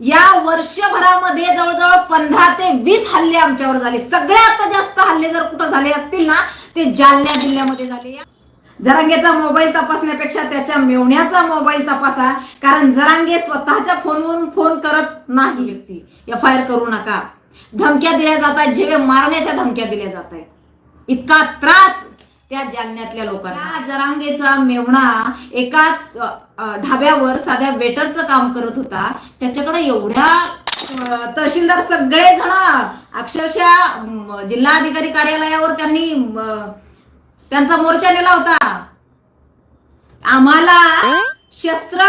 या वर्षभरामध्ये जवळजवळ पंधरा ते वीस हल्ले आमच्यावर झाले. सगळ्यात जास्त हल्ले जर कुठं झाले असतील ना ते जालन्या जिल्ह्यामध्ये झाले. जरांगेचा मोबाईल तपासण्यापेक्षा त्याच्या मेवण्याचा मोबाईल तपासा कारण जरांगे स्वतःच्या फोनवरून फोन करत नाही व्यक्ती. एफ आय आर करू नका. धमक्या दिल्या जात आहेत जेवे मारण्याच्या धमक्या दिल्या जात आहेत. इतका त्रास त्या जालन्यातल्या लोकांना. जरांगेचा मेवणा एकाच ढाब्यावर साध्या वेटरचं काम करत होता. त्याच्याकडे एवढ्या तहसीलदार सगळे जण अक्षरशः जिल्हाधिकारी कार्यालयावर त्यांनी त्यांचा मोर्चा नेला होता. आम्हाला शस्त्र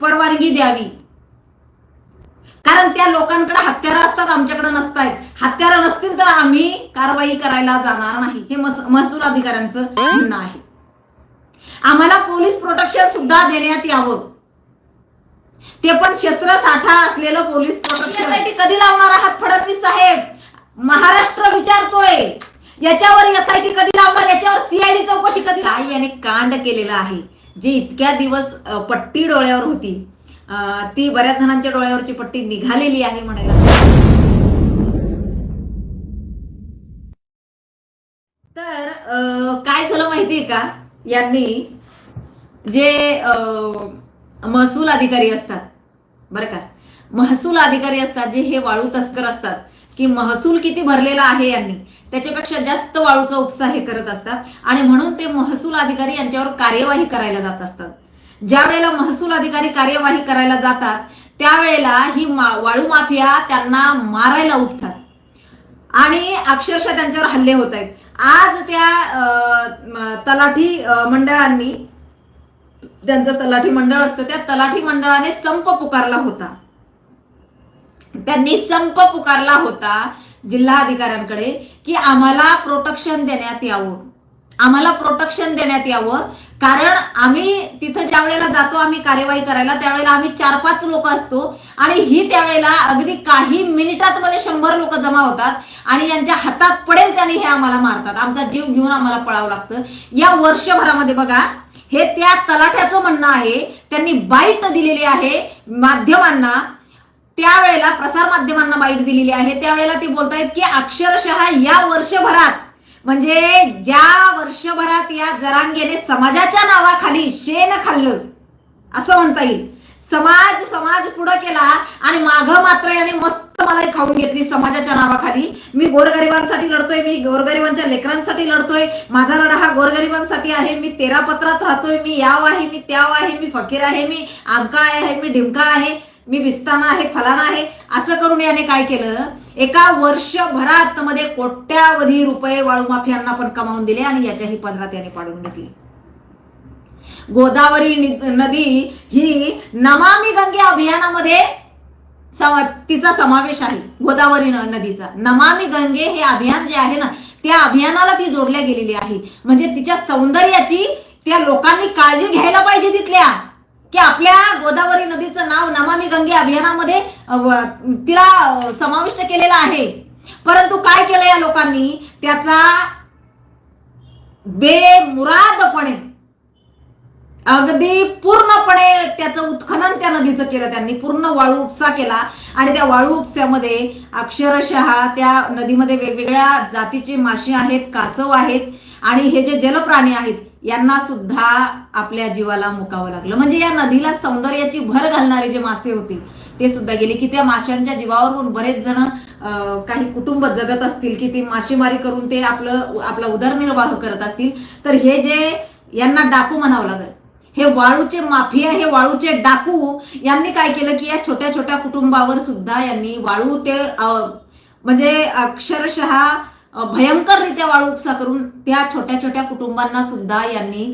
परवानगी द्यावी. कारण त्या लोकांकडे हत्यारं असतात आमच्याकडे नसतात हत्यारं नसतील तर आम्ही कारवाई करायला जाणार नाही. हे महसूल अधिकाऱ्यांचं म्हणणं आहे. आम्हाला पोलीस प्रोटेक्शन सुद्धा देण्यात यावं. ते पण शस्त्र साठा असलेलं पोलीस प्रोटेक्शन. कधी लावणार आहात फडणवीस साहेब? महाराष्ट्र विचारतोय. याच्यावर एसआयटी कधी लावणार? याच्यावर सीआयडी चौकशी कधी याने कांड केलेला आहे. जे इतक्या दिवस पट्टी डोळ्यावर होती. ती बऱ्याच जणांच्या डोळ्यावरची पट्टी निघालेली आहे म्हणायला तर काय झालं माहितीये का? यांनी जे महसूल अधिकारी असतात बरं का? महसूल अधिकारी असतात जे हे वाळू तस्कर असतात की महसूल किती भरलेला आहे यांनी त्याच्यापेक्षा जास्त वाळूचा उपसा हे करत असतात आणि म्हणून ते महसूल अधिकारी यांच्यावर कार्यवाही करायला जात असतात. ज्या वेळेला महसूल अधिकारी कार्यवाही करायला जातात त्यावेळेला ही मा- वाळू माफिया त्यांना मारायला उठतात. आणि अक्षरशः त्यांच्यावर हल्ले होत आहेत. आज त्या तलाठी मंडळांनी त्यांचं तलाठी मंडळ असतं त्या तलाठी मंडळाने संप पुकारला होता. त्यांनी संप पुकारला होता जिल्हाधिकाऱ्यांकडे की आम्हाला प्रोटेक्शन देण्यात यावं. आम्हाला प्रोटेक्शन देण्यात यावं. कारण आम्ही तिथं ज्या वेळेला जातो आम्ही कार्यवाही करायला त्यावेळेला आम्ही चार पाच लोक असतो. आणि ही त्यावेळेला अगदी काही मिनिटात मध्ये शंभर लोक जमा होतात आणि यांच्या हातात पडेल त्याने हे आम्हाला मारतात. आमचा जीव घेऊन आम्हाला पळावं लागतं. या वर्षभरामध्ये बघा हे त्या तलाठ्याचं म्हणणं आहे त्यांनी बाईट दिलेली आहे माध्यमांना. त्यावेळेला प्रसार माध्यमांना बाईट दिलेली आहे. त्यावेळेला ती बोलतायत की अक्षरशः या वर्षभरात म्हणजे ज्या वर्षभरात या जरांगेने समाजाच्या नावाखाली शेण खाल्लं असं म्हणता येईल. समाज समाज पुढं केला आणि माघ मात्र याने मस्त मला खाऊन घेतली समाजाच्या नावाखाली. मी गोरगरिबांसाठी लढतोय मी गोरगरिबांच्या लेकरांसाठी लढतोय. माझा लढा हा गोरगरिबांसाठी आहे. मी तेरा पत्रात राहतोय. मी याव आहे मी त्याव आहे मी फकीर आहे मी आमका आहे मी ढिमका आहे मी बिस्ताना आहे फलाना आहे. असं करून याने काय केलं? एका वर्षभरात मध्ये कोट्यावधी रुपये वाळू माफियांना पण कमावून दिले आणि याच्याही पंधरा त्याने पाडून घेतली. गोदावरी नदी ही नमामि गंगे अभियानामध्ये तिचा समावेश आहे. गोदावरी नदीचा. नमामि गंगे हे अभियान जे आहे ना त्या अभियानाला ती जोडल्या गेलेली आहे. म्हणजे तिच्या सौंदर्याची त्या लोकांनी काळजी घ्यायला पाहिजे तिथल्या. की आपल्या गोदावरी नदीचं नाव नमामी गंगे अभियानामध्ये तिला समाविष्ट केलेलं आहे. परंतु काय केलं या लोकांनी? त्याचा बेमुरादपणे अगदी पूर्णपणे त्याचं उत्खनन त्या नदीचं केलं. त्यांनी पूर्ण वाळू उपसा केला आणि त्या वाळू उपसामध्ये अक्षरशः त्या नदीमध्ये वेगवेगळ्या जातीचे मासे आहेत कासव आहेत आणि हे जे जलप्राणी आहेत यांना सुद्धा आपल्या जीवाला मुकावं लागलं. म्हणजे या नदीला सौंदर्याची भर घालणारे जे मासे होते ते सुद्धा गेले की त्या माशांच्या जीवावरून बरेच जण काही कुटुंब जगत असतील की ते मासेमारी करून ते आपलं आपला उदरनिर्वाह करत असतील. तर हे जे यांना डाकू म्हणावं लागेल. हे वाळूचे माफिया हे वाळूचे डाकू यांनी काय केलं की या छोट्या छोट्या कुटुंबावर सुद्धा यांनी वाळू ते म्हणजे अक्षरशः भयंकररित्या वाळू उपसा करून त्या छोट्या छोट्या कुटुंबांना सुद्धा यांनी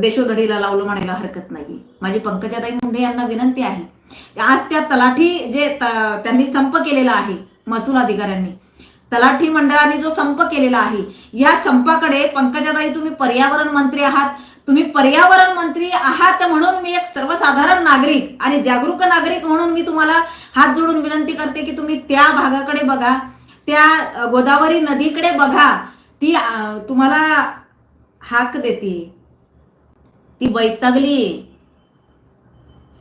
देशोधडीला लावलं म्हणायला हरकत नाही. माझी पंकजाताई मुंडे यांना विनंती आहे. आज त्या तलाठी जे त्यांनी संप केलेला आहे महसूल अधिकाऱ्यांनी तलाठी मंडळाने जो संप केलेला आहे या संपाकडे पंकजाताई तुम्ही पर्यावरण मंत्री आहात. तुम्ही पर्यावरण मंत्री आहात म्हणून मी एक सर्वसाधारण नागरिक आणि जागरूक नागरिक म्हणून मी तुम्हाला हात जोडून विनंती करते की तुम्ही त्या भागाकडे बघा. त्या गोदावरी नदीकडे बघा. ती तुम्हाला हाक देते. ती वैतागली.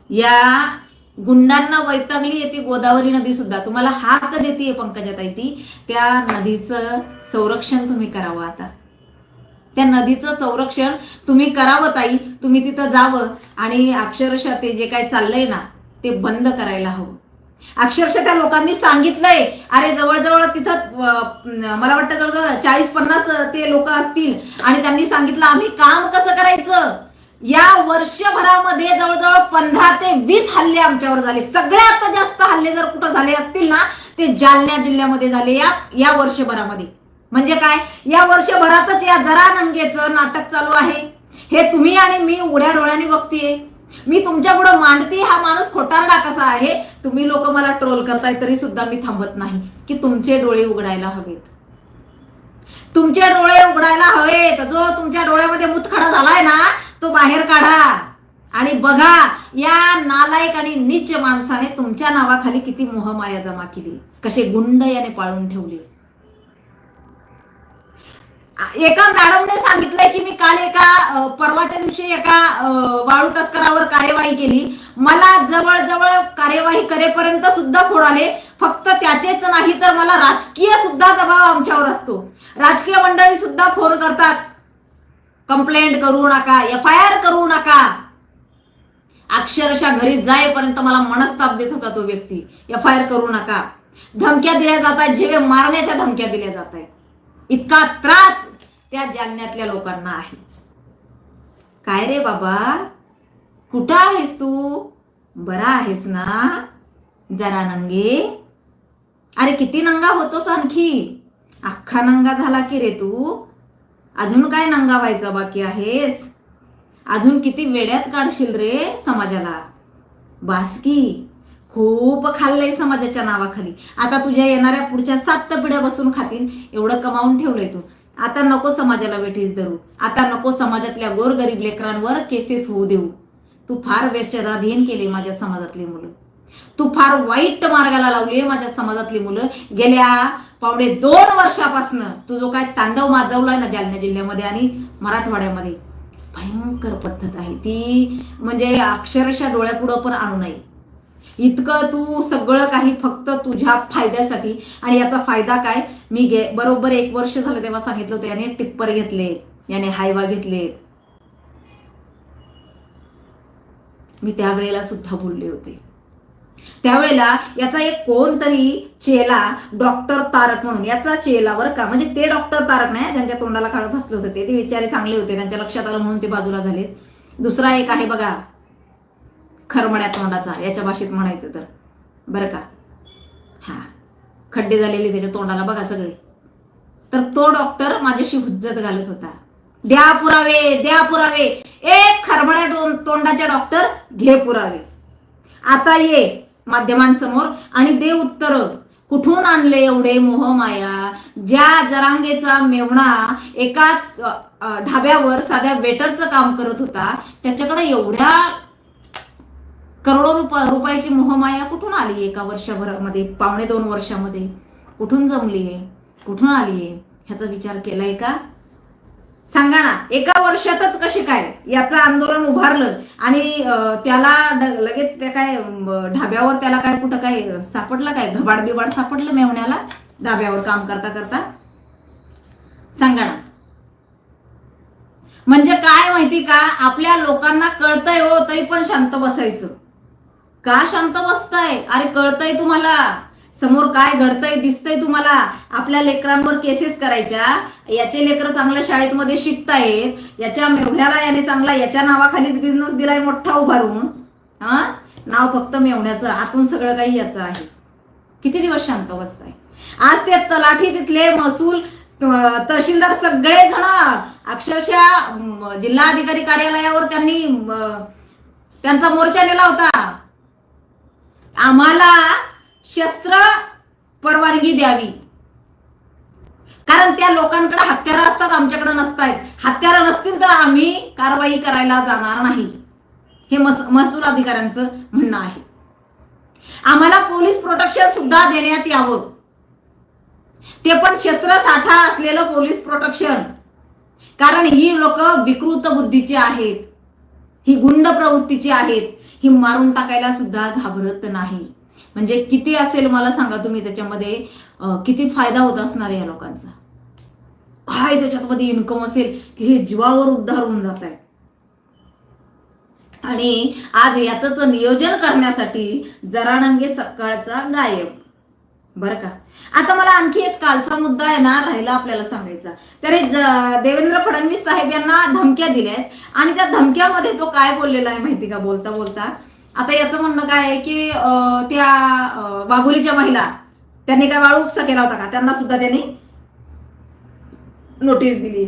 या गुंडांना वैतागली ती गोदावरी नदी सुद्धा. तुम्हाला हाक देते पंकजाताई ती. त्या नदीचं संरक्षण तुम्ही करावं आता. त्या नदीचं संरक्षण तुम्ही करावं ताई. तुम्ही तिथं जावं आणि अक्षरशः ते जे काय चाललंय ना ते बंद करायला हवं. अक्षरशः त्या लोकांनी सांगितलंय. अरे जवळजवळ तिथं मला वाटतं जवळजवळ चाळीस पन्नास ते लोक असतील. आणि त्यांनी सांगितलं आम्ही काम कसं करायचं? या वर्षभरामध्ये जवळजवळ पंधरा ते वीस हल्ले आमच्यावर झाले. सगळ्यात जास्त हल्ले जर कुठं झाले असतील ना ते जालन्या जिल्ह्यामध्ये झाले या या वर्षभरामध्ये. म्हणजे काय? या वर्षभरातच या जरा नंगेचं नाटक चालू आहे. हे तुम्ही आणि मी उड्या डोळ्याने बघतीये. मी तुमच्यापुढे मांडते हा माणूस खोटारडा कसा आहे? तुम्ही लोक मला ट्रोल करताय तरी सुद्धा मी थांबत नाही की तुमचे डोळे उघडायला हवेत. तुमचे डोळे उघडायला हवेत. जो तुमच्या डोळ्यामध्ये मुतखडा झालाय ना तो बाहेर काढा आणि बघा या नालायक आणि नीच माणसाने तुमच्या नावाखाली किती मोहमाया जमा केली. कसे गुंड याने पाळून ठेवले. एका मॅडमने सांगितलंय की मी काल एका परवाच्या दिवशी एका वाळू तस्करावर कार्यवाही केली. मला जवळजवळ कार्यवाही करेपर्यंत सुद्धा फोडाले फक्त त्याचेच नाही तर मला राजकीय सुद्धा दबाव आमच्यावर असतो. राजकीय मंडळी सुद्धा फोन करतात. कंप्लेंट करू नका एफ आय आर करू नका. अक्षरशः घरी जाईपर्यंत मला मनस्ताप देत होता तो व्यक्ती. एफ आय आर करू नका. धमक्या दिल्या जात आहेत जेवे मारण्याच्या धमक्या दिल्या जात आहेत इतका त्रास त्या जालन्यातल्या लोकांना आहे. काय रे बाबा? कुठं आहेस तू? बरा आहेस ना? जरा नंगे? अरे किती नंगा होतोस आणखी? अख्खा नंगा झाला की रे तू? अजून काय नंगा व्हायचा बाकी आहेस? अजून किती वेड्यात काढशील रे समाजाला? बासकी खूप खाल्लंय समाजाच्या नावाखाली. आता तुझ्या येणाऱ्या पुढच्या सात पिढ्या बसून खातील एवढं कमावून ठेवलंय तू. आता नको समाजाला वेठीस धरू. आता नको समाजातल्या गोरगरीब लेकरांवर केसेस होऊ देऊ. तू फार वेश्यदाधीन केली माझ्या समाजातली मुलं. तू फार वाईट मार्गाला लावली माझ्या समाजातली मुलं. गेल्या पावणे दोन वर्षापासनं तू जो काय तांडव माजवलाय ना जालना जिल्ह्यामध्ये आणि मराठवाड्यामध्ये भयंकर पद्धत आहे. ती म्हणजे अक्षरशः डोळ्यापुढं पण आणू नये. इतकं तू सगळं काही फक्त तुझ्या फायद्यासाठी. आणि याचा फायदा काय? मी गे बरोबर एक वर्ष झालं तेव्हा सांगितलं होतं याने टिप्पर घेतले याने हायवा घेतले. मी त्यावेळेला सुद्धा बोलले होते. त्यावेळेला याचा एक कोणतरी चेला डॉक्टर तारक म्हणून याचा चेलावर का म्हणजे ते डॉक्टर तारक नाही ज्यांच्या तोंडाला काळ फसले होते ते विचारे चांगले होते त्यांच्या लक्षात आलं म्हणून ते बाजूला झालेत. दुसरा एक आहे बघा खरमड्या तोंडाचा याच्या भाषेत म्हणायचं तर. बरं का? हा. खड्डे झालेले त्याच्या तोंडाला बघा सगळे. तर तो डॉक्टर माझ्याशी हुज्जत घालत होता. द्या पुरावे द्या पुरावे. एक खरमड्या तोंडाचे डॉक्टर घे पुरावे. आता ये माध्यमांसमोर आणि दे उत्तर. कुठून आणले एवढे मोहमाया ज्या जरांगेचा मेवणा एकाच ढाब्यावर साध्या वेटरचं काम करत होता त्याच्याकडे एवढ्या करोडो रुप रुपयाची मोहमाया कुठून आली एका वर्षभरामध्ये? पावणे दोन वर्षामध्ये. कुठून जमली आहे? कुठून आली आहे? ह्याचा विचार केलाय का? सांगा ना एका वर्षातच कसे काय? याचं आंदोलन उभारलं आणि त्याला लगेच त्या काय ढाब्यावर त्याला काय कुठं काय सापडलं काय? घबाड बिबाड सापडलं मेवण्याला? ढाब्यावर काम करता करता? सांगा ना. म्हणजे काय माहिती का? आपल्या लोकांना कळतंय हो तरी पण शांत बसायचं. का शांत बसताय? अरे कळतंय तुम्हाला. समोर काय घडतंय दिसतंय तुम्हाला. आपल्या लेकरांवर केसेस करायच्या. याचे लेकर चांगल्या शाळेमध्ये शिकतायत. याच्या मेवण्याला याने चांगला याच्या नावाखालीच बिझनेस दिलाय मोठा उभारून. हा? नाव फक्त मेवण्याचं. आतून सगळं काही याचं आहे. किती दिवस शांत बसताय? आज ते तलाठी तिथले महसूल तहसीलदार सगळे जण अक्षरशः जिल्हाधिकारी कार्यालयावर त्यांनी त्यांचा मोर्चा नेला होता. आम्हाला शस्त्र परवानगी द्यावी. कारण त्या लोकांकडे हत्यारं असतात आमच्याकडे नसतायत. हत्यारं नसतील तर आम्ही कारवाई करायला जाणार नाही. हे मस महसूल अधिकाऱ्यांचं म्हणणं आहे. आम्हाला पोलीस प्रोटेक्शन सुद्धा देण्यात यावं. ते पण शस्त्र साठा असलेलं पोलीस प्रोटेक्शन. कारण ही लोक विकृत बुद्धीची आहेत. ही गुंड प्रवृत्तीची आहेत. ही मारून टाकायला सुद्धा घाबरत नाही. म्हणजे किती असेल मला सांगा तुम्ही त्याच्यामध्ये किती फायदा होत असणार या लोकांचा? काय त्याच्यामध्ये इन्कम असेल की हे जीवावर उद्धार होऊन जात आहे आणि आज याच नियोजन करण्यासाठी जरानंगे सकाळचा गायब. बरं का? आता मला आणखी एक कालचा मुद्दा आहे ना राहिला आपल्याला सांगायचा. तर देवेंद्र फडणवीस साहेब यांना धमक्या दिल्या आहेत आणि त्या धमक्यामध्ये तो काय बोललेला आहे माहिती का? बोलता बोलता. आता याचं म्हणणं काय आहे की त्या बाबुलीच्या महिला त्यांनी काय वाळू उपसा केला होता का? त्यांना सुद्धा त्यांनी नोटीस दिली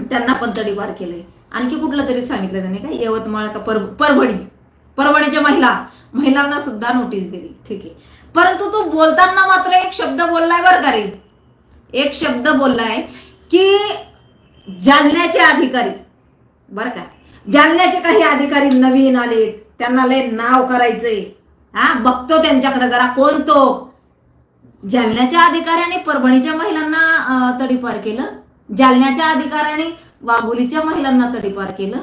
त्यांना पण तडीपार केलंय. आणखी कुठलं तरी सांगितलं त्यांनी काय? यवतमाळ का पर परभणी? परभणीच्या महिला. महिलांना सुद्धा नोटीस दिली. ठीक आहे. परंतु तो बोलताना मात्र एक शब्द बोललाय बर का रे. एक शब्द बोललाय की जालन्याचे अधिकारी बर का? जालन्याचे काही अधिकारी नवीन आलेत त्यांना लय नाव करायचंय. हा बघतो त्यांच्याकडे जरा कोण तो. जालन्याच्या अधिकाऱ्याने परभणीच्या महिलांना तडीपार केलं. जालन्याच्या अधिकाऱ्याने वाघोलीच्या महिलांना तडीपार केलं.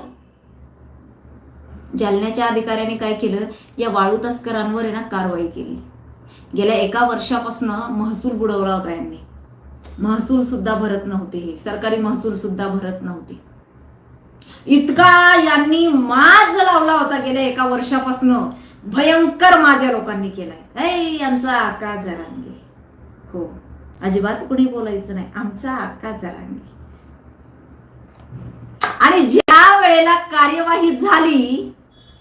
जालन्याच्या अधिकाऱ्याने काय केलं? या वाळू तस्करांवर ना कारवाई केली. गेल्या एका वर्षापासून महसूल बुडवला होता यांनी. महसूल सुद्धा भरत नव्हते हे. सरकारी महसूल सुद्धा भरत नव्हते. इतका यांनी माज लावला होता गेल्या एका वर्षापासून. भयंकर माझ्या लोकांनी केलाय. ऐ यांचा आका जरांगे. हो. अजिबात कुणी बोलायचं नाही. आमचा आका जरांगे. आणि ज्या वेळेला कार्यवाही झाली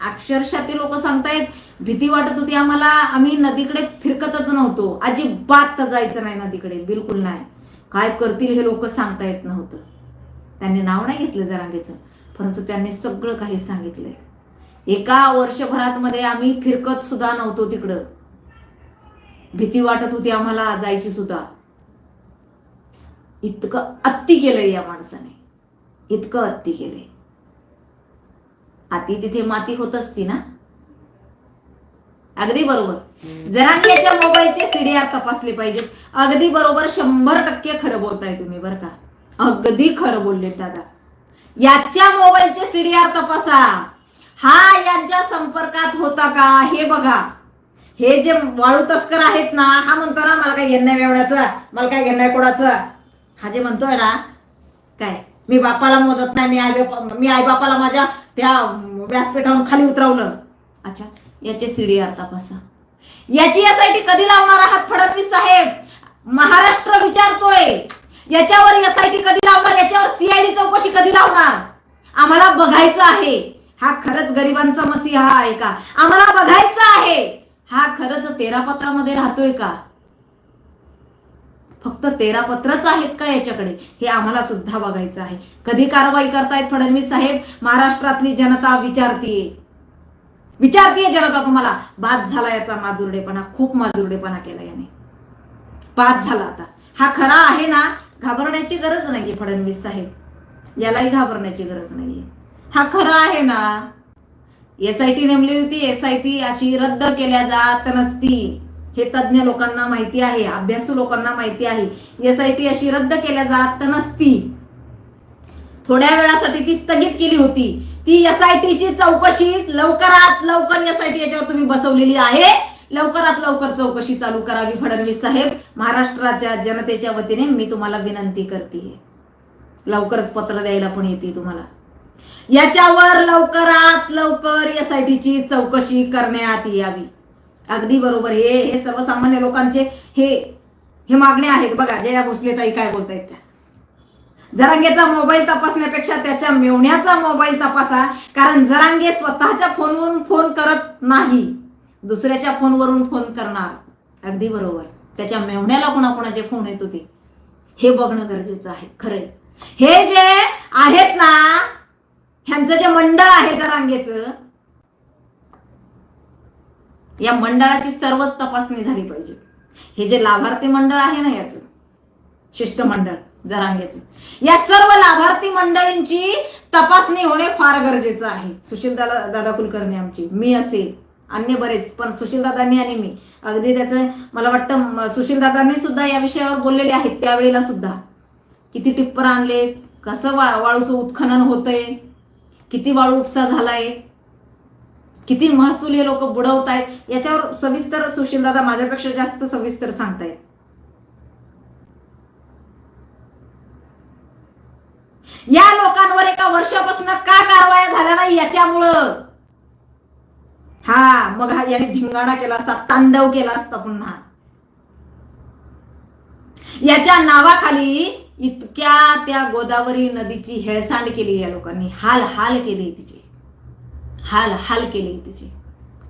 अक्षरशः ते लोक सांगतायत भीती वाटत होती आम्हाला. आम्ही नदीकडे फिरकतच नव्हतो. अजिबात जायचं नाही नदीकडे. बिलकुल नाही. काय करतील हे लोक सांगता येत नव्हतं. त्यांनी नाव नाही घेतलं जरांगेचं. परंतु त्यांनी सगळं काही सांगितलंय. एका वर्षभरात मध्ये आम्ही फिरकत सुद्धा नव्हतो तिकडं. भीती वाटत होती आम्हाला जायची सुद्धा. इतकं अत्ती केलंय या माणसाने. इतकं अत्ती केलंय. आती तिथे माती होत असती ना? अगदी बरोबर. जरांगेच्या मोबाईलचे सीडीआर तपासले पाहिजेत. अगदी बरोबर शंभर टक्के खरं बोलताय तुम्ही बरं का. अगदी खरं बोलले दादा. याच्या मोबाईलचे सीडीआर तपासा. हा यांच्या संपर्कात होता का? हे बघा. हे जे वाळू तस्कर आहेत ना हा म्हणतो ना मला काय घेणं आहे एवढ्याचं मला काय घेणं कोणाचं. हा जे म्हणतोय ना काय? मी बापाला मोजत नाही मी आई बापा मी आई बापाला माझ्या त्या व्यासपीठावरून खाली उतरवलं. अच्छा. याचे सीडीआर तपासा याची यासाठी कधी लावणार आहात फडणवीस साहेब? महाराष्ट्र विचारतोय. याच्यावर एसआयटी कधी लावणार? याच्यावर सीआयडी चौकशी कधी लावणार? आम्हाला बघायचं आहे. हा खरंच गरिबांचा मसीहा आहे का? आम्हाला बघायचं आहे. हा खरंच तेरा पत्रामध्ये राहतोय का? फक्त तेरा पत्रच आहेत का याच्याकडे? हे आम्हाला सुद्धा बघायचं आहे. कधी कारवाई करतायत फडणवीस साहेब? महाराष्ट्रातली जनता विचारतीये. विचारतीये जनता तुम्हाला? बाद झाला याचा माजुरडेपणा खूप माजुरडेपणा केला याने. बाद झाला आता. हा खरा आहे ना घाबरण्याची गरज नाहीये फडणवीस साहेब. यालाही घाबरण्याची गरज नाहीये. हा खरा आहे ना. एस आय टी नेमली होती एस आय टी अशी रद्द केल्या जात नसती. हे तज्ज्ञ लोकांना माहिती आहे अभ्यासू लोकांना माहिती आहे. एस आय टी अशी रद्द केल्या जात नसती. थोड्या वेळासाठी ती स्थगित केली होती. ती एस आय टीची चौकशी लवकरात लवकर एस आय टी याच्यावर तुम्ही बसवलेली आहे. लवकरात लवकर चौकशी चालू करावी फडणवीस साहेब. महाराष्ट्राच्या जनतेच्या वतीने मी तुम्हाला विनंती करते. लवकरच पत्र द्यायला पण येते तुम्हाला. याच्यावर लवकरात लवकर एस आय टीची चौकशी करण्यात यावी. अगदी बरोबर. हे हे सर्वसामान्य लोकांचे हे हे मागणे आहेत. बघा जया भोसले ताई काय बोलतायत त्या. जरांगेचा मोबाईल तपासण्यापेक्षा त्याच्या मेवण्याचा मोबाईल तपासा कारण जरांगे स्वतःच्या फोनवरून फोन करत नाही. दुसऱ्याच्या फोनवरून फोन करणार. अगदी बरोबर. त्याच्या मेवण्याला कोणाकोणाचे फोन येत होते. हे बघणं गरजेचं आहे. खरंय. हे जे आहेत ना ह्यांचं जे मंडळ आहे जरांगेचं या मंडळाची सर्वच तपासणी झाली पाहिजे. हे जे लाभार्थी मंडळ आहे ना याचं शिष्टमंडळ जरांगेचं. या सर्व लाभार्थी मंडळींची तपासणी होणे फार गरजेचं आहे. सुशील दादा दादा कुलकर्णी आमची मी असेल अन्य बरेच पण सुशील दादांनी आणि मी. अगदी त्याचं मला वाटतं सुशील दादांनी सुद्धा या विषयावर बोललेले आहेत त्यावेळेला सुद्धा. किती टिप्पर आणले कसं वा वाळूचं उत्खनन होतंय किती वाळू उपसा झालाय किती महसूल हे लोक बुडवत आहेत याच्यावर सविस्तर सुशील दादा माझ्यापेक्षा जास्त सविस्तर सांगतायत. या लोकांवर एका वर्षापासून का कारवाया झाल्या नाही याच्यामुळं? हा मग हा याने धिंगाणा केला असता तांडव केला असता पुन्हा. याच्या नावाखाली इतक्या त्या गोदावरी नदीची हेळसांड केली या लोकांनी. हाल हाल केले तिचे. हाल हाल केले तिचे.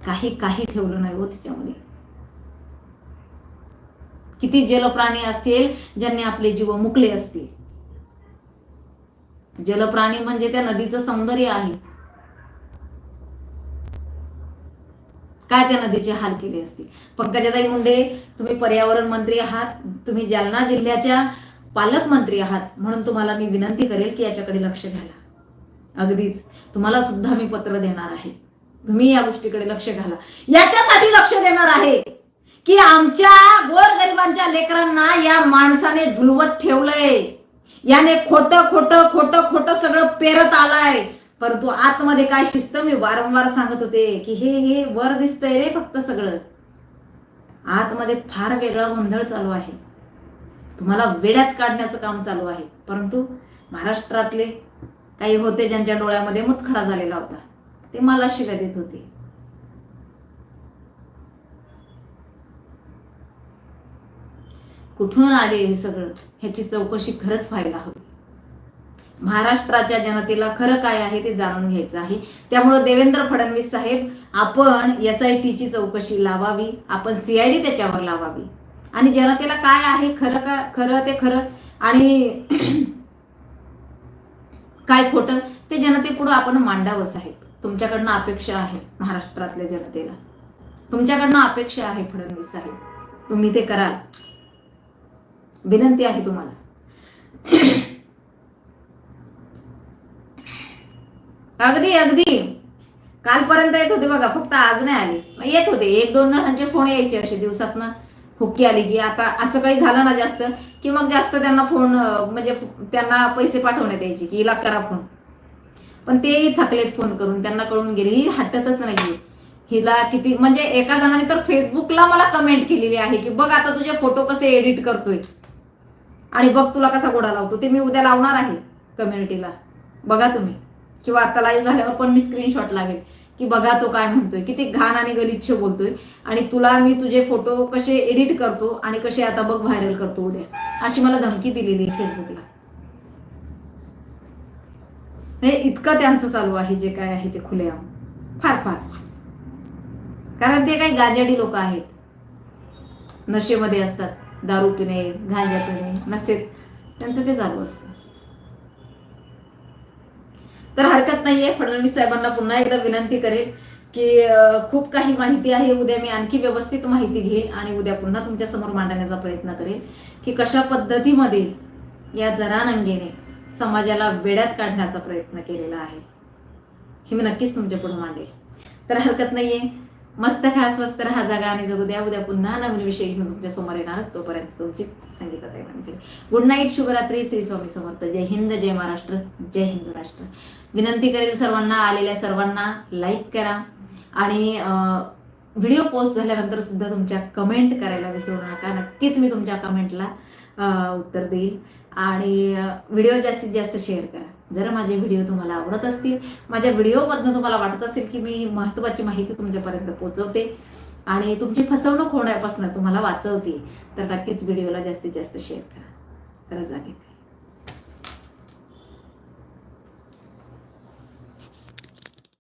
काही काही ठेवलं नाही हो तिच्यामध्ये. किती जलप्राणी असतील ज्यांनी आपले जीव मुकले असतील. जलप्राणी म्हणजे त्या नदीचं सौंदर्य आहे. काय त्या नदीचे हाल केले असतील? पंकजाताई मुंडे तुम्ही पर्यावरण मंत्री आहात तुम्ही जालना जिल्ह्याच्या पालकमंत्री आहात म्हणून तुम्हाला मी विनंती करेल की याच्याकडे लक्ष घाला अगदीच तुम्हाला सुद्धा मी पत्र देणार आहे. तुम्ही या गोष्टीकडे लक्ष घाला. याच्यासाठी लक्ष देणार आहे की आमच्या गोरगरिबांच्या लेकरांना या माणसाने झुलवत ठेवलंय. याने खोटं खोटं खोटं खोटं सगळं पेरत आलाय. परंतु आतमध्ये काय शिस्त मी वारंवार सांगत होते की हे हे वर दिसतंय रे फक्त सगळं. आतमध्ये फार वेगळा गोंधळ चालू आहे. तुम्हाला वेड्यात काढण्याचं काम चालू आहे. परंतु महाराष्ट्रातले काही होते ज्यांच्या डोळ्यामध्ये मुतखडा झालेला होता ते मला शिव्या देत होते. कुठून आले हे सगळं? ह्याची चौकशी खरंच व्हायला हवी. महाराष्ट्राच्या जनतेला खरं काय आहे ते जाणून घ्यायचं आहे. त्यामुळं देवेंद्र फडणवीस साहेब आपण एस आय टीची चौकशी लावावी आपण सीआयडी त्याच्यावर लावावी. आणि जनतेला काय आहे खरं का खरं ते खरं आणि काय खोटं ते जनतेपुढं आपण मांडावं साहेब. तुमच्याकडनं अपेक्षा आहे महाराष्ट्रातल्या जनतेला. तुमच्याकडनं अपेक्षा आहे फडणवीस साहेब. तुम्ही ते कराल. विनंती आहे तुम्हाला. अगदी अगदी. कालपर्यंत येत होते बघा फक्त आज नाही आले. मग येत होते. एक दोन जणांचे फोन यायचे असे दिवसातनं. हुक्की आली की आता असं काही झालं ना जास्त की मग जास्त त्यांना फोन म्हणजे त्यांना पैसे पाठवण्यात यायचे की हिला करा फोन. पण तेही थकलेत फोन करून त्यांना कळून गेले ही हटतच नाहीये. हिला किती म्हणजे एका जणाने तर फेसबुकला मला कमेंट केलेली आहे की बघ आता तुझे फोटो कसे एडिट करतोय. आणि बघ तुला कसा गोडा लावतो. ते मी उद्या लावणार आहे कम्युनिटीला बघा तुम्ही. किंवा आता लाईव्ह झाल्यावर पण मी स्क्रीनशॉट लागेल. की बघा तो काय म्हणतोय. किती घाण आणि गलिच्छ बोलतोय. आणि तुला मी तुझे फोटो कसे एडिट करतो आणि कसे आता बघ व्हायरल करतो उद्या. अशी मला धमकी दिलेली फेसबुकला हे इतकं त्यांचं चालू आहे जे काय आहे ते खुलेआम. फार फार. कारण ते काही गाजडी लोक आहेत. नशेमध्ये असतात. दारू पिणे गांजा पिणे नशेत त्यांचं ते चालू असतं. तर हरकत नाहीये. फडणवीस साहेबांना पुन्हा एकदा विनंती करेल की खूप काही माहिती आहे. उद्या मी आणखी व्यवस्थित माहिती घेईल आणि उद्या पुन्हा तुमच्यासमोर मांडण्याचा प्रयत्न करेल की कशा पद्धतीमध्ये या जरानंगेने समाजाला वेड्यात काढण्याचा प्रयत्न केलेला आहे. हे मी नक्कीच तुमच्यापुढे मांडेल. तर हरकत नाहीये. मस्त खा स्वस्त राहा जागा आणि जगू द्या. उद्या पुन्हा नवीन विषय घेऊन तुमच्यासमोर येणारच तोपर्यंत तुमची संगीताताई मानकडे गुड नाईट शुभरात्री श्री स्वामी समर्थ. जय हिंद जय महाराष्ट्र जय हिंद राष्ट्र. विनंती करेल सर्वांना आलेल्या सर्वांना लाईक करा. आणि व्हिडिओ पोस्ट झाल्यानंतर सुद्धा तुमच्या कमेंट करायला विसरू नका. नक्कीच मी तुमच्या कमेंटला उत्तर देईल. आणि व्हिडिओ जास्तीत जास्त शेअर करा. जर माझे व्हिडिओ तुम्हाला आवडत असतील माझ्या व्हिडिओमधनं तुम्हाला वाटत असेल की मी महत्त्वाची माहिती तुमच्यापर्यंत पोहोचवते आणि तुमची फसवणूक होण्यापासून तुम्हाला वाचवते तर नक्कीच व्हिडिओला जास्तीत जास्त शेअर करा. खरंच आहे